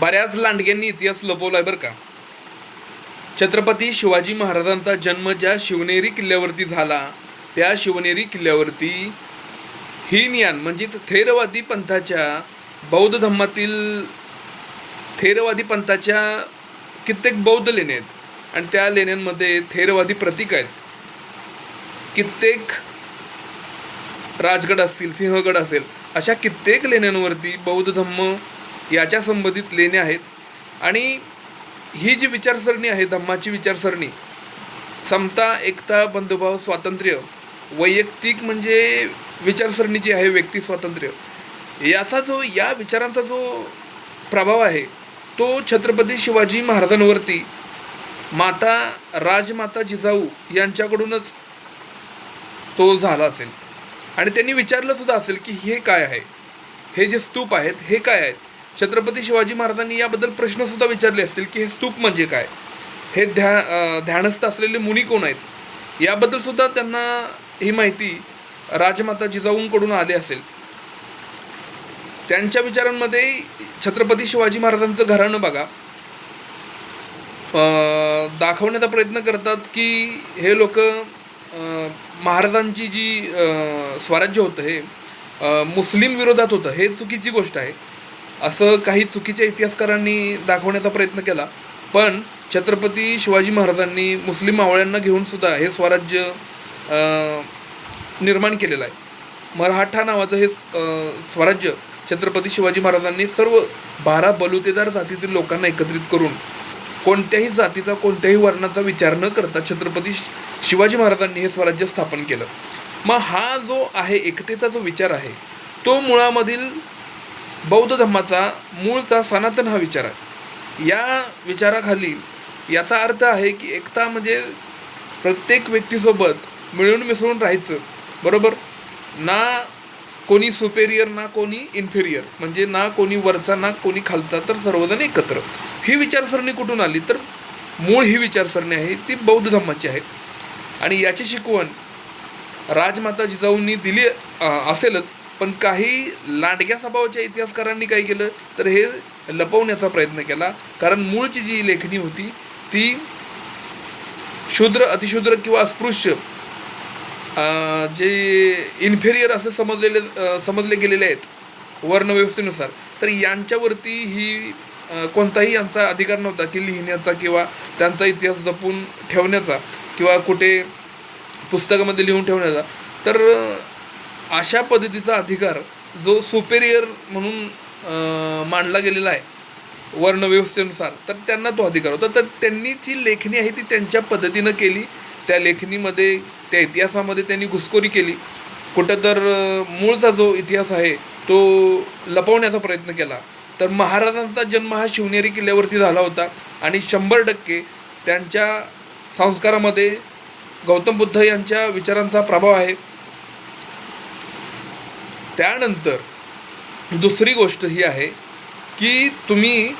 बऱ्याच लांडग्यांनी इतिहास लपवलाय बरं का. छत्रपती शिवाजी महाराजांचा जन्म ज्या शिवनेरी किल्ल्यावरती झाला त्या शिवनेरी किल्ल्यावरती हीनयान म्हणजेच थेरवादी पंथाच्या बौद्ध धर्मातील थेरवादी पंथाच्या कित्येक बौद्ध लेण्या आहेत. आणि त्या लेण्यांमध्ये थेरवादी प्रतीक आहेत. कित्येक राजगड असतील सिंहगड असेल अशा कित्येक लेण्यांवरती बौद्ध धम्म याच्या संबंधित लेण्या आहेत. आणि ही जी विचारसरणी आहे धम्माची विचारसरणी समता एकता बंधुभाव स्वातंत्र्य वैयक्तिक म्हणजे विचारसरणी जी आहे व्यक्ती स्वातंत्र्य याचा जो या विचारांचा जो प्रभाव आहे तो छत्रपती शिवाजी महाराजांवरती माता राजमाता जिजाऊ यांच्याकडूनच तो झाला असेल. आणि त्यांनी विचारलं सुद्धा असेल की हे काय आहे? हे जे स्तूप आहेत हे काय आहेत? छत्रपती शिवाजी महाराजांनी याबद्दल प्रश्नसुद्धा विचारले असतील की हे स्तूप म्हणजे काय? हे ध्या ध्यानस्थ असलेले मुनी कोण आहेत? याबद्दल सुद्धा त्यांना ही माहिती राजमाता जिजाऊंकडून आली असेल. त्यांच्या विचारांमध्ये छत्रपती शिवाजी महाराजांचं घराणं बघा. दाखवण्याचा प्रयत्न करतात की हे लोक महाराजांची जी स्वराज्य होतं हे मुस्लिम विरोधात होतं हे चुकीची गोष्ट आहे. असं काही चुकीच्या इतिहासकारांनी दाखवण्याचा प्रयत्न केला. पण छत्रपती शिवाजी महाराजांनी मुस्लिम मावळ्यांना घेऊन सुद्धा हे स्वराज्य निर्माण केलेलं आहे. मराठा नावाचं हे स्वराज्य छत्रपती शिवाजी महाराजांनी सर्व बारा बलुतेदार जातीतील लोकांना एकत्रित करून कोणत्याही जातीचा कोणत्याही वर्णाचा विचार न करता छत्रपती शिवाजी महाराजांनी हे स्वराज्य स्थापन केलं. मग हा जो आहे एकतेचा जो विचार आहे तो मुळामधील बौद्ध धर्माचा मूळचा सनातन हा विचार आहे. या विचाराखाली याचा अर्थ आहे की एकता म्हणजे प्रत्येक व्यक्तीसोबत मिळून मिसळून राहायचं बरोबर? ना कोणी सुपेरियर ना कोणी इन्फेरियर म्हणजे ना कोणी वरचा ना कोणी खालचा तर सर्वजण एकत्र. ही विचारसरणी कुठून आली? तर मूळ ही विचारसरणी आहे ती बौद्ध धर्माची आहे. आणि याची शिकवण राजमाता जिजाऊंनी दिली असेलच. पण काही लांडग्या स्वभावाच्या इतिहासकारांनी काय केलं तर हे लपवण्याचा प्रयत्न केला. कारण मूळची जी लेखणी होती ती शूद्र अतिशूद्र किंवा अस्पृश्य जे इन्फेरियर असं समजलेले समजले गेलेले आहेत वर्णव्यवस्थेनुसार तर यांच्यावरती ही कोणताही यांचा अधिकार नव्हता की लिहिण्याचा किंवा त्यांचा इतिहास जपून ठेवण्याचा किंवा कुठे पुस्तकामध्ये लिहून ठेवण्याचा. तर अशा पद्धतीचा अधिकार जो सुपेरियर म्हणून मांडला गेलेला आहे वर्णव्यवस्थेनुसार तर त्यांना तो अधिकार होता. तर त्यांनी जी लेखणी आहे ती त्यांच्या पद्धतीनं केली. त्या लेखणीमध्ये त्या इतिहासामध्ये त्यांनी घुसखोरी केली. कुठं तर मूळचा जो इतिहास आहे तो लपवण्याचा प्रयत्न केला. तर महाराजांचा जन्म हा शिवनेरी किल्ल्यावरती झाला होता आणि शंभर टक्के त्यांच्या संस्कारामध्ये गौतम बुद्ध यांच्या विचारांचा प्रभाव आहे. त्यानंतर दुसरी गोष्ट ही आहे की तुम्ही